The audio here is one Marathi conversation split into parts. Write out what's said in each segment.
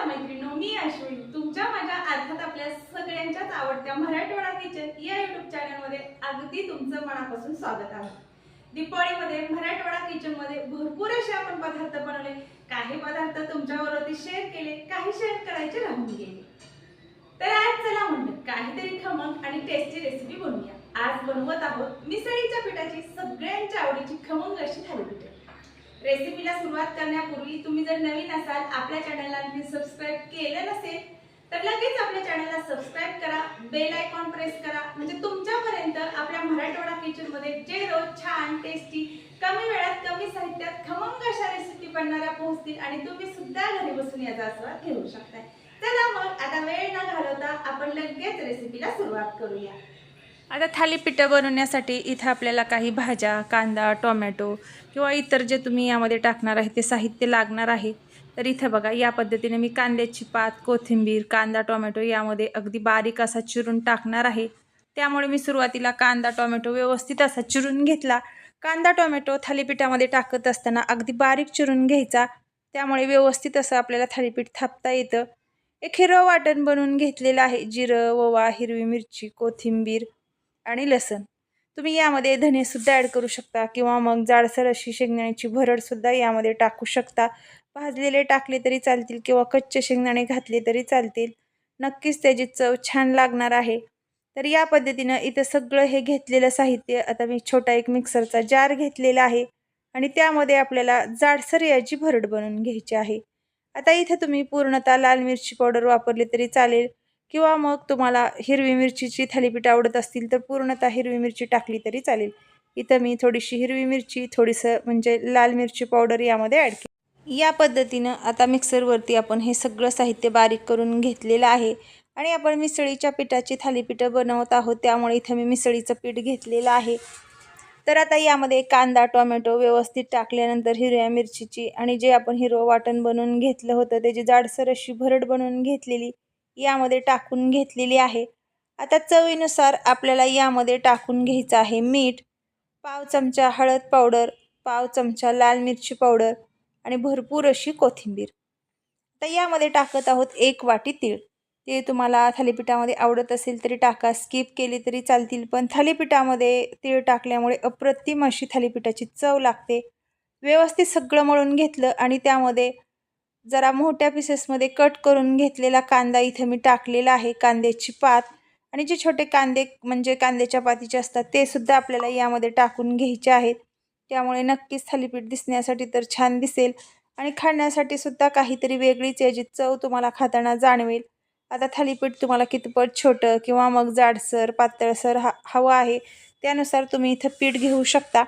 नमस्कार मैत्रिणी मी अश्विनी. तुमच्या माझ्या अर्थात आपल्या सगळ्यांच्याच आवडत्या मराठवाडा किचन या युट्यूब चॅनलमध्ये अगदी तुमचं मनापासून स्वागत आहे. दीपावळीमध्ये मराठवाडा किचनमध्ये भरपूर असे आपण पदार्थ बनवले. काही पदार्थ तुमच्याबरोबर शेअर केले काही शेअर करायचे राहून गेले. तर आज चला म्हणलं काहीतरी खमंग आणि टेस्टी रेसिपी बनवूया. आज बनवत आहोत मिसळीच्या पिठाची सगळ्यांच्या आवडीची खमंग अशी थालीपीठ. रेसिपीला सुरुवात करण्यापूर्वी तुम्ही जर नवीन असाल आपल्या चॅनलला आणखी सबस्क्राईब केलं नसेल तर लगेच आपल्या चॅनलला सबस्क्राईब करा बेल आयकॉन प्रेस करा. म्हणजे तुमच्यापर्यंत आपल्या मराठवाडा किचनमध्ये जे रोज छान टेस्टी कमी वेळात कमी साहित्यात खमंग अशा रेसिपी बनणाऱ्या पोहोचतील आणि तुम्ही सुद्धा घरी बसून याचा आस्वाद घेऊ शकताय. चला मग आता वेळ न घालवता आपण लगेच रेसिपीला सुरुवात करूया. आता थालीपीठं बनवण्यासाठी इथं आपल्याला काही भाज्या कांदा टोमॅटो किंवा इतर जे तुम्ही यामध्ये टाकणार आहे ते साहित्य लागणार आहे. तर इथं बघा या पद्धतीने मी कांद्याची पात कोथिंबीर कांदा टोमॅटो यामध्ये अगदी बारीक असा चिरून टाकणार आहे. त्यामुळे मी सुरुवातीला कांदा टोमॅटो व्यवस्थित असा चिरून घेतला. कांदा टोमॅटो थालीपीठामध्ये टाकत असताना अगदी बारीक चिरून घ्यायचा. त्यामुळे व्यवस्थित असं आपल्याला थालीपीठ थापता येतं. एक हिरवं वाटण बनवून घेतलेलं आहे. जिरं ओवा हिरवी मिरची कोथिंबीर आणि लसण. तुम्ही यामध्ये धनेसुद्धा ॲड करू शकता किंवा मग जाडसर अशी शेंगदाण्याची भरडसुद्धा यामध्ये टाकू शकता. भाजलेले टाकले तरी चालतील किंवा कच्चे शेंगदाणे घातले तरी चालतील. नक्कीच त्याची चव छान लागणार आहे. तर या पद्धतीनं इथं सगळं हे घेतलेलं साहित्य आता मी छोटा एक मिक्सरचा जार घेतलेला आहे. आणि त्यामध्ये आपल्याला जाडसर याची भरड बनवून घ्यायची आहे. आता इथं तुम्ही पूर्णतः लाल मिरची पावडर वापरली तरी चालेल. किंवा मग तुम्हाला हिरवी मिरचीची थालीपीठ आवडत असतील तर पूर्णतः हिरवी मिरची टाकली तरी चालेल. इथं मी थोडीशी हिरवी मिरची थोडीसं म्हणजे लाल मिरची पावडर यामध्ये ॲड केली. या पद्धतीनं आता मिक्सरवरती आपण हे सगळं साहित्य बारीक करून घेतलेलं आहे आणि आपण मिसळीच्या पिठाची थालीपीठं बनवत आहोत. त्यामुळे इथं मी मिसळीचं पीठ घेतलेलं आहे. तर आता यामध्ये कांदा टोमॅटो व्यवस्थित टाकल्यानंतर हिरव्या मिरचीची आणि जे आपण हिरवं वाटण बनवून घेतलं होतं त्याची जाडसर अशी भरड बनवून घेतलेली. यामध्ये टाकून घेतलेली आहे. आता चवीनुसार आपल्याला यामध्ये टाकून घ्यायचं आहे मीठ पाव चमचा हळद पावडर पाव चमचा लाल मिरची पावडर आणि भरपूर अशी कोथिंबीर. तर यामध्ये टाकत आहोत एक वाटी तीळ. ते तुम्हाला थालीपीठामध्ये आवडत असेल तरी टाका स्किप केली तरी चालतील पण थालीपीठामध्ये तीळ टाकल्यामुळे अप्रतिम अशी थालीपीठाची चव लागते. व्यवस्थित सगळं मळून घेतलं आणि त्यामध्ये जरा मोठ्या पीसेसमध्ये कट करून घेतलेला कांदा इथं मी टाकलेला आहे कांद्याची पात. आणि जे छोटे कांदे म्हणजे कांद्याच्या पातीचे असतात ते सुद्धा आपल्याला यामध्ये टाकून घ्यायचे आहेत. त्यामुळे नक्कीच थालीपीठ दिसण्यासाठी तर छान दिसेल. आणि खाण्यासाठी सुद्धा काहीतरी वेगळीच याची चव तुम्हाला खाताना जाणवेल. आता थालीपीठ तुम्हाला कितपत छोटं किंवा मग जाडसर पातळसर हा हवं आहे त्यानुसार तुम्ही इथं पीठ घेऊ शकता.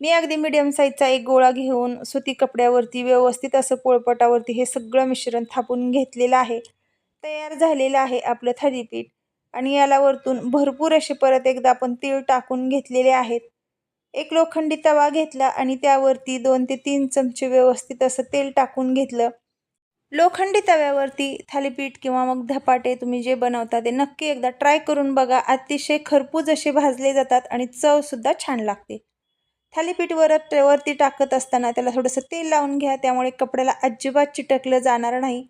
मी अगदी मिडियम साईजचा एक गोळा घेऊन सुती कपड्यावरती व्यवस्थित असं पोळपटावरती हे सगळं मिश्रण थापून घेतलेलं आहे. तयार झालेलं आहे आपलं थालीपीठ. आणि याला वरतून भरपूर असे परत एकदा आपण तीळ टाकून घेतलेले आहेत. एक लोखंडी तवा घेतला आणि त्यावरती दोन ते तीन चमचे व्यवस्थित असं तेल टाकून घेतलं. लोखंडी तव्यावरती थालीपीठ किंवा मग धपाटे तुम्ही जे बनवता ते नक्की एकदा ट्राय करून बघा. अतिशय खरपूज असे भाजले जातात आणि चवसुद्धा छान लागते. थालीपीठवर वरती टाकत असताना त्याला थोडंसं तेल लावून घ्या त्यामुळे कपड्याला अजिबात चिटकलं जाणार नाही.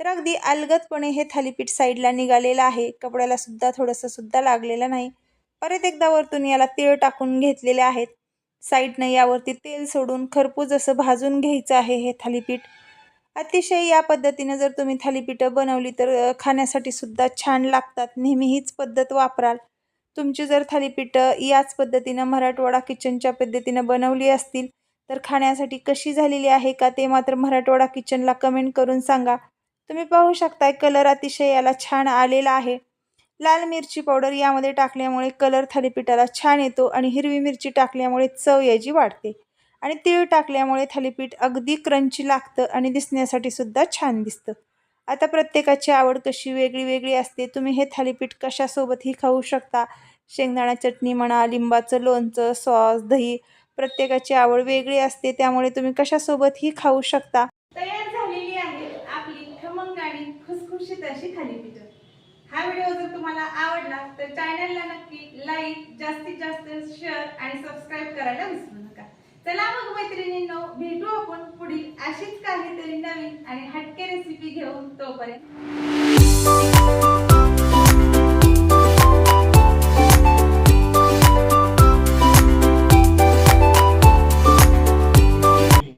तर अगदी अलगदपणे हे थालीपीठ साईडला निघालेलं आहे. कपड्याला सुद्धा थोडंसं सुद्धा लागलेलं नाही. परत एकदा वरतून याला तीळ टाकून घेतलेले आहेत. साईडनं यावरती तेल सोडून खरपूज असं भाजून घ्यायचं आहे हे थालीपीठ. अतिशय या पद्धतीनं जर तुम्ही थालीपीठं बनवली तर खाण्यासाठी सुद्धा छान लागतात. नेहमी हीच पद्धत वापराल. तुमची जर थालीपीठं याच पद्धतीनं मराठवाडा किचनच्या पद्धतीनं बनवली असतील तर खाण्यासाठी कशी झालेली आहे का ते मात्र मराठवाडा किचनला कमेंट करून सांगा. तुम्ही पाहू शकताय कलर अतिशय याला छान आलेला आहे. लाल मिरची पावडर यामध्ये टाकल्यामुळे कलर थालीपीठाला छान येतो आणि हिरवी मिरची टाकल्यामुळे चव याची वाढते. आणि तीळ टाकल्यामुळे थालीपीठ अगदी क्रंची लागतं आणि दिसण्यासाठी सुद्धा छान दिसतं. आता प्रत्येकाची आवड कशी वेगळी वेगळी असते. तुम्ही हे थालीपीठ कशासोबतही खाऊ शकता. शेंगदाणा चटणी म्हणा लिंबाचं लोणचं सॉस दही प्रत्येकाची आवड वेगळी असते. त्यामुळे तुम्ही कशासोबतही खाऊ शकता. तयार झालेली आहे आपली खमंग आणि खुसखुशीत अशी थालीपीठ. हा व्हिडिओ जर तुम्हाला आवडला तर चॅनलला नक्की लाईक जास्तीत जास्त शेअर आणि सबस्क्राईब करायला विसरू नका. चला मग मैत्रिणींनो भेटू आपण पुढील अशीच काहीतरी नवीन आणि हटके रेसिपी घेऊन तोपर्यंत.